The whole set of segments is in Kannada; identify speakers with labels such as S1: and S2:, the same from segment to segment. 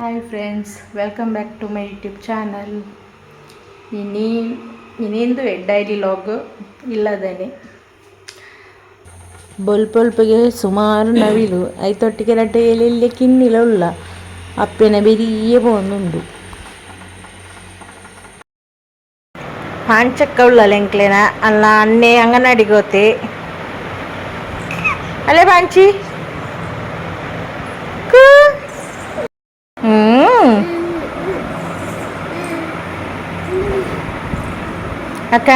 S1: hi friends welcome back to my YouTube channel ಇನ್ನೀ ಇನ್ನೇಂದು daily log ಇಲ್ಲದೇನೆ ಬೊಲ್ಪೊಲ್ಪಿಗೆ ಸುಮಾರು ನವಿಲು ಐತೊಟ್ಟಿಗೆ ರಡ್ಡೆಯಲ್ಲಿ ಕಿನ್ನಿಲ ಉಳ್ಳ ಅಪ್ಪೆನ ಬೆರಿಯೇ പോകുന്നുണ്ട് ಪಾಂಚಕ್ಕ ಉಳ್ಳಲ್ಲ ಎಂಕ್ಲೇನ ಅಲ್ಲ ಅನ್ನೆ ಅಂಗನವಾಡಿಗೆ ಹೋತೆ ಅಲ್ಲೇ ಪಾಂಚಿ ಹ್ಮ್ ಅಕ್ಕ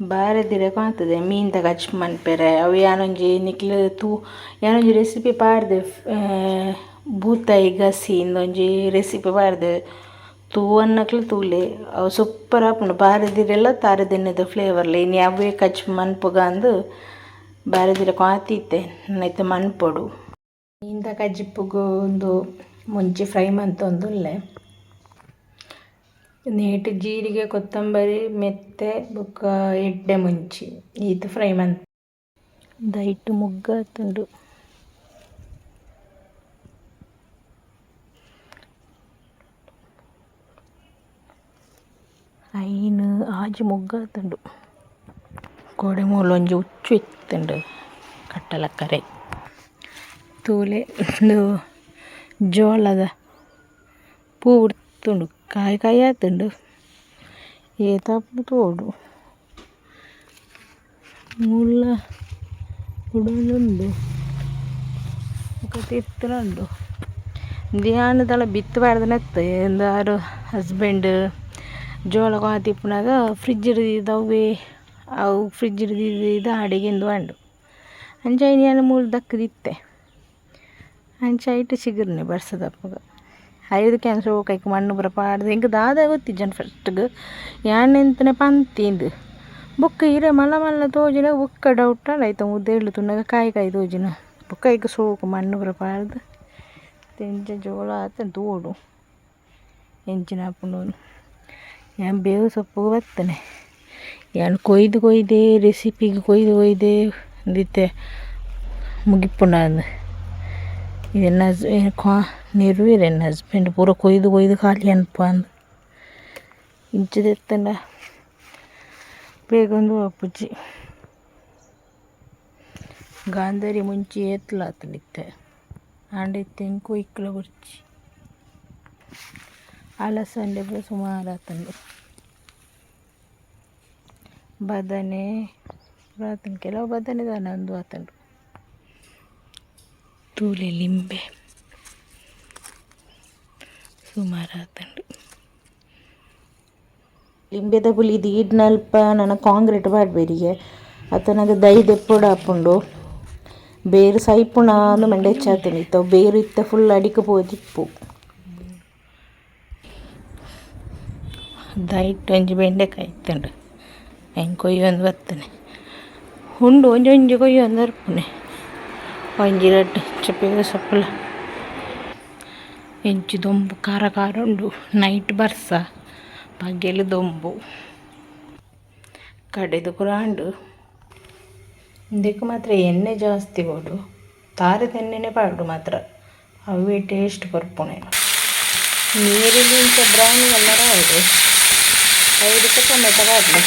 S1: ಬಾರದಿರೆ ಕಾಣ್ತದೆ ಮೀನ್ ತಗ ಹಚ್ ಮನ್ಪೆರೆ ಅವು ಯಾನೊಂಜಿ ನಿಕ್ಲು ತೂ ಯಾನೊಂಜಿ ರೆಸಿಪಿ ಪಾಡ್ದೆ ಬೂತಾಯಿ ಗಸಿ ಇಂದೊಂಜಿ ರೆಸಿಪಿ ಪಾಡ್ದೆ ತೂ ಅನ್ನಕ್ಲೆ ತೂಲೆ. ಅವು ಸೂಪರ್ ಆಪುಂಡು. ಬಾರದಿರೆಲ್ಲ ತಾರದಿನ್ನದ ಫ್ಲೇವರ್ಲೆ ಇನ್ನು ಯಾವೇ ಕಚ್ ಮನ್ಪುಗ ಅಂದು ಬಾರದಿರೆ ಕಾತಿತ್ತೆ ನೈತ ಮನ್ಪೊಡು. ಇಂದ ಕಜ್ಜಿಪ್ಪುಗು ಒಂದು ಮುಂಚಿ ಫ್ರೈ ಮಂತೊಂದುಲ್ಲೆ. ನೀಟ್ ಜೀರಿಗೆ, ಕೊತ್ತಂಬರಿ, ಮೆತ್ತೆ, ಬೊಕ್ಕ ಎಡ್ಡೆ ಮುಂಚಿ. ಈತ ಫ್ರೈ ಮಂತ್. ದೈಟ್ ಮುಗ್ಗಾತುಂಡು. ಐನು ಆಜಿ ಮುಗ್ಗಾತುಂಡು ಗೋಡೆ ಮೂಲ ಒಂಜಿ ಉಚ್ಚು ಇತ್ತುಂಡು ಕಟ್ಟಲಕ್ಕರೆ ತೂಲೆ ಒಂದು ಜೋಳದ ಪೂ ಉಡ್ತುಂಡು ಕಾಯಿ ಕಾಯಿ ಆತುಂಡು ಏತಾಪುಂಡು ತೋಡು ಮುಲ್ಲ ಉಡಲುಂಡು ಮುಖ ತಿರ್ತುಂಡು ಧ್ಯಾನದಳ ಬಿತ್ತು ಬಾರ್ದನತ್ತ ಎಂದಾರು ಹಸ್ಬೆಂಡ್ ಜೋಳ ಕಾತಿಪ್ಪುನಾಗ ಫ್ರಿಜ್ ಹಿಡಿದಿದ್ದವೆ ಅವು ಫ್ರಿಜ್ ಹಿಡಿದಿದ್ದು ಅಡಿಗೆಂದು ಅಂಡು. ಅಂಚ ನಾನು ಮೂಲು ದಕ್ಕದಿತ್ತೆ ಅಂಚ ಇಟ್ಟು ಸಿಗರ್ನೆ ಬರ್ಸದಪ್ಪಗ ಐದು ಕ್ಯಾನ್ಸರ್ ಹೋಗಕ್ಕೆ ಮಣ್ಣು ಬರಪಾಡ್ದು ಹಿಂಗೆ ದಾದ ಜನ ಫಸ್ಟ್ಗೆ. ಯಾನೆಂತನೆ ಪಂತಿಂದು ಬುಕ್ಕ ಇರೆ ಮಲ್ಲ ಮಲ್ಲ ತೋಜಿನ, ಬುಕ್ಕ ಡೌಟ್ ಆಯ್ತು ಮುದ್ದೆ ತುನ್ನಾಗ ಕಾಯಿ ಕಾಯಿ ತೋಜಿನ. ಬುಕ್ಕ ಈಗ ಸೋಕು ಮಣ್ಣು ಬರಪಾರ್ದು ತೆಂಜ ಜೋಳ ಆತ ದೋಡು. ಎಂಚಿನ ಹಾಕೊಂಡು ಯಾನ್ ಬೇವು ಸೊಪ್ಪು ಬರ್ತನೆ ಯಾನ್ ಕೊಯ್ದು ಕೊಯ್ದೆ ರೆಸಿಪಿಗೆ ಕೊಯ್ದು ಕೊಯ್ದೆ ದಿತ್ತೆ ಮುಗಿಪುಂಡ ಅಂದು ಇದನ್ನ ಕ್ವಾ ನೆರವೇರು ನನ್ನ ಹಸ್ಬೆಂಡ್ ಪೂರ ಕೊಯ್ದು ಕೊಯ್ದು ಖಾಲಿ ಅನ್ಪ ಅಂದು ಇಂಚದೆತ್ತಂಡ ಬೇಗೊಂದು ಅಪ್ಪುಜ್ಜಿ ಗಾಂಧಾರಿ ಮುಂಚೆ ಎತ್ತಲಾತಲಿತ್ತೆ ಆಂಡಿತ್ತೆ ಇಂಕು ಇಕ್ಕಲ ಬರ್ಚಿ ಅಲಸಂಡೆ ಸುಮಾರು ಆತಂಡು ಬದನೆ ಆತಂಡು ಕೆಲವು ಬದನೆ ನಂದು ಆತಂಡು ತೂಲೆ ಲಿಂಬೆ. ಸುಮಾರು ಆತಂಡು ಲಿಂಬೆದ ಪುಲಿ ಇದು ಈಡ್ನಲ್ಪ ನನ್ನ ಕಾಂಕ್ರೀಟ್ ಪಾಡ್ಬೇರಿಗೆ ಆತನಾಗ ದೈ ದೆಪ್ಪುಡ ಹಾಕೊಂಡು ಬೇರು ಸೈಪುಣ ಅಂದು ಮಂಡೆ ಹೆಚ್ಚಾತೀನಿ ಇತ್ತ ಬೇರು ಇತ್ತ ಫುಲ್ ಅಡಿಕೆ ಪೋದಿಪ್ಪು. ದೈಟ್ ಒಂಜಿ ಬೆಂಡೆಕಾಯಿ ಇತ್ತುಂಡು ಹೆಂಗೆ ಕೊಯ್ಯೊಂದು ಬರ್ತನೆ ಉಂಡು ಒಂಜಿ ಒಂಜಿ ಕೊಯ್ಯೊಂದು ಅರ್ಪುನೆ ಒಂಜಿ ರಡ್ಡು ಚಪ್ಪೆ ಸೊಪ್ಪಲ ಎಂಚು ದೊಂಬು ಖಾರ ಖಾರ ಉಂಡು ನೈಟ್ ಬರ್ಸ ಪಗೆಲು ದೊಂಬು ಕಡೆದು ಕುರಾಂಡು ಇದಕ್ಕೆ ಮಾತ್ರ ಎಣ್ಣೆ ಜಾಸ್ತಿ ಬೋಡು ತಾರದ ಎಣ್ಣೆನೇ ಪಾಡು ಮಾತ್ರ ಅವೇ ಟೇಸ್ಟ್ ಬರ್ಪುಣೆ ನೀರಿಗೆ ಇಂಚ ಬ್ರೌನ್ ಕಲರ್ ಆಯ್ತು ಐದಕ್ಕೆ ಟೊಮೆಟೊ ಕಾಡಲಿ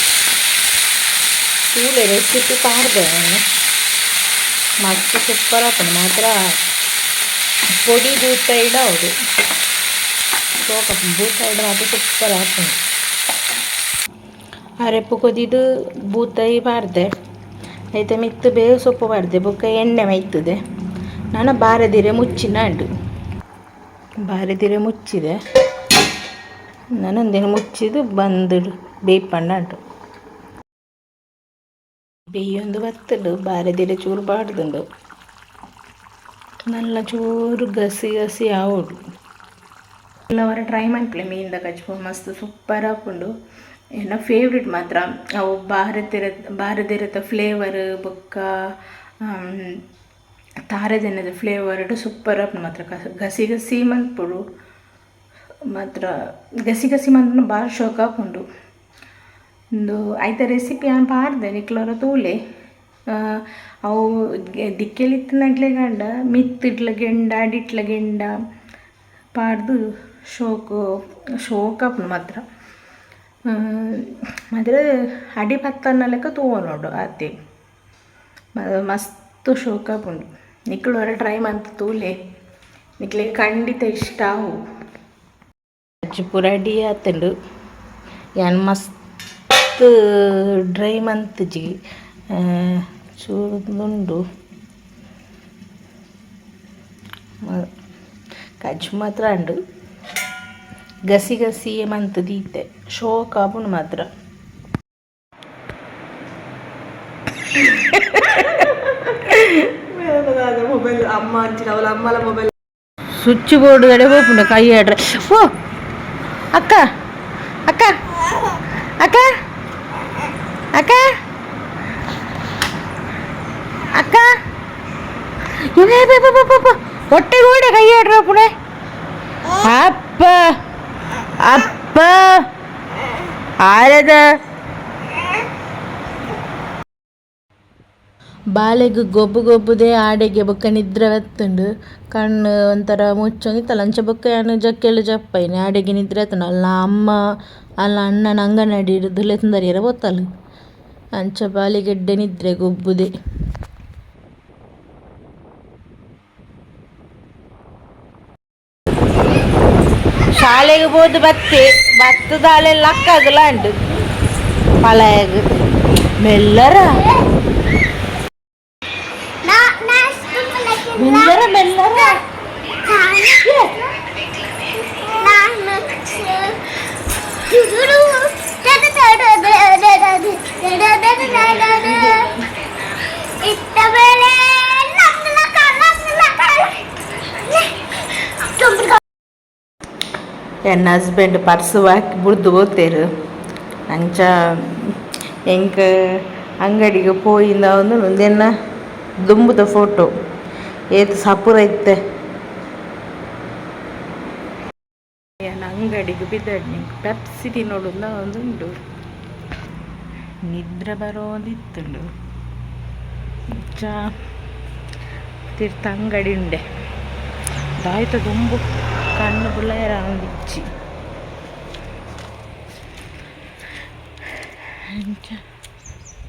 S1: ತೂಲೆ ರೆಸಿಪಿ ಪಾಡ್ದೆ ನಾನು ಮಸ್ತ್ ಸೂಪರ್ ಆಪುಂಡು ಮಾತ್ರ పొడి బూతైడ్ అవుడు ಸೋಕ ಬೂತಾಯ್ಡ್ ಮಾತ್ರ ಸೂಪರ್ ಆಪುಂಡು ಅರೆಪ್ಪು ಕೊದಿದು ಬೂತಾಯಿ ಪಾಡ್ದೆ ಐತೆ ಮಿತ್ತು ಬೇವು ಸೊಪ್ಪು ಪಾಡ್ದೆ ಬೊಕ್ಕ ಎಣ್ಣೆ ಮೈತದೆ ನಾನು ಬಾರದಿರೆ ಮುಚ್ಚಿನ ಅಂಡು ಬಾರದಿರೆ ಮುಚ್ಚಿದೆ ನಾನೊಂದಿನ ಮುಚ್ಚಿದು ಬಂದಿಡು ಬೇಯ್ಪಂಡ ಅಂಟು ಬೇಯೊಂದು ಬತ್ತಡು ಬಾರದಿರ ಚೂರು ಬಾಡ್ದುಂಡು ನಲ್ಲ ಚೂರು ಗಸಿ ಗಸಿ ಆವಡು. ಕೆಲವರ ಟ್ರೈ ಮಾಡ್ಕೊಳ್ಳಿ ಮೀನಿಂದ ಕಚ್ಬು ಮಸ್ತ್ ಸೂಪರ್ ಹಾಕೊಂಡು ಏನೋ ಫೇವ್ರೇಟ್ ಮಾತ್ರ. ಅವು ಭಾರತಿರ, ಭಾರತಿರತ ಫ್ಲೇವರ್ ಬೊಕ್ಕ ತಾರದೆನದ ಫ್ಲೇವರ್ ಸೂಪರ್ ಹಾಕೊಂಡು ಮಾತ್ರ. ಗಸಿ ಗಸಿ ಮಂತ್ಪಡು. ಮಾತ್ರ ಗಸಿ ಗಸಿ ಮಾತ್ರ ಭಾಳ ಶೋಕ ಹಾಕೊಂಡು ಒಂದು ಆಯ್ತ ರೆಸಿಪಿ ನಾನು ಪಾಡ್ದೆ, ನಿಕ್ಲೋರ ತೂಲೆ. ಅವು ದಿಕ್ಕೆಲಿತ್ತಿನಗ್ಲೆ ಗಂಡ ಮಿತ್ತಿಡ್ಲ ಗೆಂಡ, ಅಡಿಟ್ಲ ಗೆಂಡ ಪಾಡ್ದು ಶೋಕ ಶೋಕಪ್ನ ಮಾತ್ರ. ಮಾತ್ರ ಅಡಿ ಪತ್ತನ ಲೆಕ್ಕ ತೂವನೋಡು ಅತ್ತೆ ಮ- ಮಸ್ತ್ ಶೋಕ ಉಂಡು ನಿಕ್ಲೋರ ಟ್ರೈ ಮಂತ ತೂಲೆ. ನಿಕ್ಲಿಗೆ ಖಂಡಿತ ಇಷ್ಟ ಅವು. ಪೂರ ರೆಡಿ ಆತಂಡು. ಯಾನ್ ಮಸ್ತ್ ಡ್ರೈ ಮಂತ್ಜಿ ಚೂರುಂಡು ಕಜ್ಜು ಮಾತ್ರ ಅಂಡು. ಗಸಿ ಗಸಿ ಮಂತ್ ದೀತೆ ಶೋ ಆಪುಂಡು ಮಾತ್ರ.
S2: ಮೊಬೈಲ್ ಅಮ್ಮ ಅಂಚಿನ ಅವಳ ಅಮ್ಮಲ ಮೊಬೈಲ್
S1: ಸ್ವಿಚ್ ಬೋರ್ಡ್ ಕಡೆ ಹೋಗ್ಬಿಟ್ಟು ಕೈ ಆಡ್ರೆ. ಓ அக்கா அக்கா அக்கா அக்கா அக்கா. ஒட்டை ஓட கையாடுற புனே அப்பா அப்பா. ஆரதா ಬಾಲೆಗ್ ಗೊಬ್ಬು ಗೊಬ್ಬುದೇ ಆಡೆಗೆ ಬೊಕ್ಕ ನಿದ್ರೆ ಬತ್ತುಂಡು ಕಣ್ಣು ಒಂಥರ ಮುಚ್ಚೊಂದಿತ್ತಲ್ಲ ಅಂಚ ಬೊಕ್ಕ ಯಾನು ಜಕ್ಕೆಳು ಜಪ್ಪೈನೆ ಆಡೆಗೆ ನಿದ್ರೆ ಆತುಂಡು ಅಲ್ಲ ಅಮ್ಮ, ಅಲ್ಲ ಅಣ್ಣನ ಅಂಗನಡಿ ಹಿಡಿದು ತಂದರಿಯರ ಬೊತ್ತಲು ಅಂಚ ಬಾಲಿಗೆಡ್ಡೆ ನಿದ್ರೆ ಗೊಬ್ಬುದೆ. ಶಾಲೆಗೆ ಬೋದು ಬತ್ತೆ ಭತ್ತದಾಲೆಲ್ಲ ಅಕ್ಕಾಗಲ್ಲ ಉಂಡು ಪಲಾಯಗ್ ಮೆಲ್ಲರ. ಮೆಲ್ಲರ ಮೆಲ್ಲರ ಎನ್ನ ಹಸ್ಬೆಂಡ್ ಪರ್ಸು ಹಾಕಿ ಬುಡ್ದು ಹೋಗ್ತೇರು ಅಂಚ ಎಂಕ ಅಂಗಡಿಗೆ ಪೋಯಿಂದ ಒಂದು ಒಂದೆನ್ನ ದುಂಬುದ ಫೋಟೋ ಏತು ಸಪುರ ಇತ್ತೆ ಅಂಗಡಿಗೆ ಬಿದ್ದಾಡ್ ನಿಂಗೆ ಪೆಪ್ಸಿ ತಿನ್ನೋಡುಲ್ಲ ಒಂದುಂಡು ನಿದ್ರೆ ಬರೋದಿತ್ತುಂಡು. ಚಾ ತೀರ್ಥ ಅಂಗಡಿ ಉಂಡೆ. ದಾಯ್ತ ದುಂಬು, ಕಣ್ಣು ಬುಳ್ಳೇರ ಬಿಚ್ಚಿ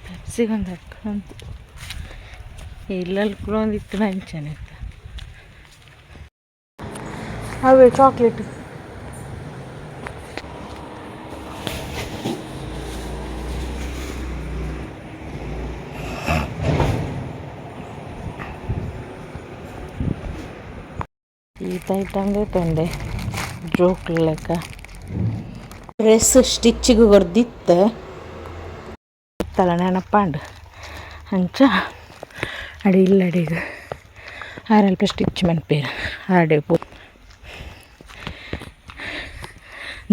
S1: ಪೆಪ್ಸಿಗೊಂದು ಹಾಕೊಂತು ಇಲ್ಲಲ್ಲಿ ಕೂಡ ಒಂದಿತ್ತು ನಂಚನೆ ಅವೇ ಚಾಕ್ಲೇಟ್ ಈತ ಇಟ್ಟಂಗೆ ತಂದೆ ಜೋಕ್ ಲೆಕ್ಕ. ಡ್ರೆಸ್ ಸ್ಟಿಚ್ಚಿಗೆ ಹೊಡೆದಿತ್ತೆ ನೆನಪಾಂಡ್ ನೆನಪಾಂಡು. ಅಂಚ. ಅಡಿ ಇಲ್ಲ ಅಡಿಗ ಆರಲ್ಪ ಸ್ಟಿಚ್ ಮನ್ಪೇರು ಆಡೆ ಪೋ.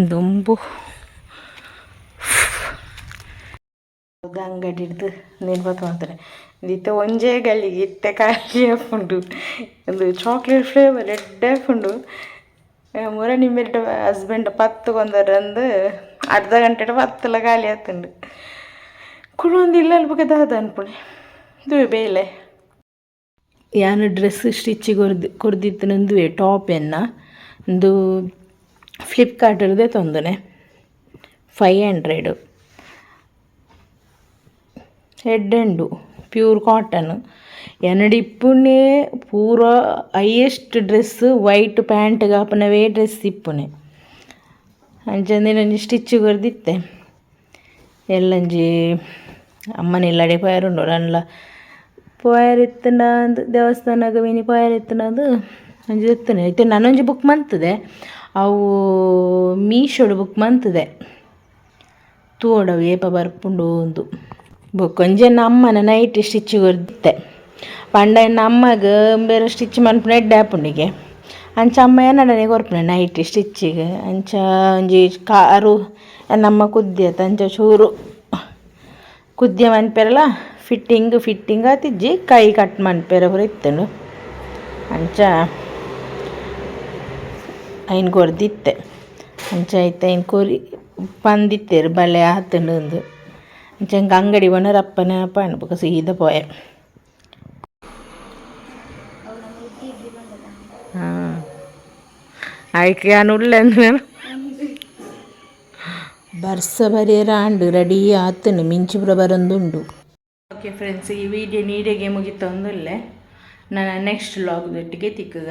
S1: ದುಂಬು. ಅಂಗಡಿ ಹಿಡ್ದು ನಿರ್ಬತ್ ಮಾಡ್ತಾರೆ. ಇತ್ತೆ ಒಂಜೇ ಗಲ್ಲಿಗೆ ಇತ್ತೆ ಕಾಯಿ ಹಾಕೊಂಡು ಒಂದು ಚಾಕ್ಲೇಟ್ ಫ್ಲೇವರ್ ಎಡ್ಡೆ ಹಾಕೊಂಡು ಮೂರ ನಿಮ್ಮೆರಡು ಹಸ್ಬೆಂಡ್ ಪತ್ತು ಕೊಂದರಂದು ಅರ್ಧ ಗಂಟೆ ಪತ್ತಲ ಖಾಲಿ ಆತುಂಡು. ಕುಳೊಂದು ಇಲ್ಲ ಬಗ್ಗೆ ದಾದ ಅನ್ಪುಣೆ. ಇದು ಬೇಲೆ. ಯಾನು ಡ್ರೆಸ್ ಸ್ಟಿಚ್ಚಿಗೆ ಕೊರ್ದು ಕೊರ್ದಿತ್ತು ನಂದುವೆ ಟಾಪ್ ಎನ್ನ ಒಂದು ಫ್ಲಿಪ್ಕಾರ್ಟರ್ದೇ ತಂದನೆ. ಫೈವ್ ಹಂಡ್ರೆಡು ಹೆಡ್ ಎಂಡು ಪ್ಯೂರ್ ಕಾಟನ್ ಎನಡಿಪ್ಪುನೆ ಪೂರ ಹೈಯೆಸ್ಟ್ ಡ್ರೆಸ್ ವೈಟ್ ಪ್ಯಾಂಟ್ ಗಾಪನವೇ ಡ್ರೆಸ್ ಇಪ್ಪುನೆ. ಅಂಚಂದಿನ ಸ್ಟಿಚ್ ಕೊರ್ದಿತ್ತೆ ಎಲ್ಲಂಜಿ ಅಮ್ಮನೆಲ್ಲಡೆ ಪಯರುಂಡು ಅಲ್ಲ ಅಂದು ಅಂದ್ ದೇವಸ್ಥಾನಗ ಪೋಯರ್ ಪೋಯರಿತ್ತನದು ಒಂಜಿ ಇತ್ತನೆ ಐತೆ ನಾನೊಂಜಿ ಬುಕ್ ಮಂತದೆ. ಅವು ಮೀಶೋಡು ಬುಕ್ ಮಂತದೆ. ತೂಡವು ಏಪ ಬರ್ಪುಂಡು ಒಂದು ಬುಕ್ ಒಂಜೆನ್ನ ಅಮ್ಮನ ನೈಟ್ ಸ್ಟಿಚ್ ಕೊರ್ದಿತ್ತೆ ಪಂಡ ಅಮ್ಮಗ ಬೇರೆ ಸ್ಟಿಚ್ ಮನ್ಪುನ ಎಡ್ಡೆ ಆಪುಂಡಿಗೆ ಅಂಚ ಅಮ್ಮ ಏನಡನೆ ಕೊರ್ಪುನ ನೈಟ್ ಸ್ಟಿಚ್ಚಿಗೆ ಅಂಚ ಒಂಜಿ ಕಾರು ನಮ್ಮ ಕುದ್ದಿಯತ್ತ ಅಂಚ ಚೂರು ಕುದ್ಯ ಮನ್ಪೆರಲ ಫಿಟ್ಟಿಂಗ್ ಫಿಟ್ಟಿಂಗ್ ಆತಿಜ್ಜಿ ಕೈ ಕಟ್ ಮನ್ಪೆರ ಪೂರ ಇತ್ತುಂಡು ಅಂಚ ಐನ್ ಕೊರ್ದಿತ್ತೆ ಅಂಚ ಐತೆ ಐನ್ ಕೊರಿ ಪಂದಿತ್ತೇರು ಬಲೆ ಆತುಂಡು ಉಂದು ಅಂಚಂಗ ಅಂಗಡಿ ಒಣರಪ್ಪನ ಪಾಯಣ ಬೊಕ ಸೀದಾ ಪೋಯೆ ಹಾಂ ಆಯ್ಕೆ ನಾನು ಉಳ್ಳೆ ಬರ್ಸ ಬರೆಯರ ಆಂಡು ರೆಡಿ ಆತನು ಮಿಂಚುಪುರ ಬರೊಂದುಂಡು ಓಕೆ ಫ್ರೆಂಡ್ಸ್ ಈ ವಿಡಿಯೋ ನೀಡಿಗೆ ಮುಗಿತ ಒಂದುಲ್ಲೆ ನಾನು ನೆಕ್ಸ್ಟ್ ಲಾಗ್ದೊಟ್ಟಿಗೆ ತಿಕ್ಕಗ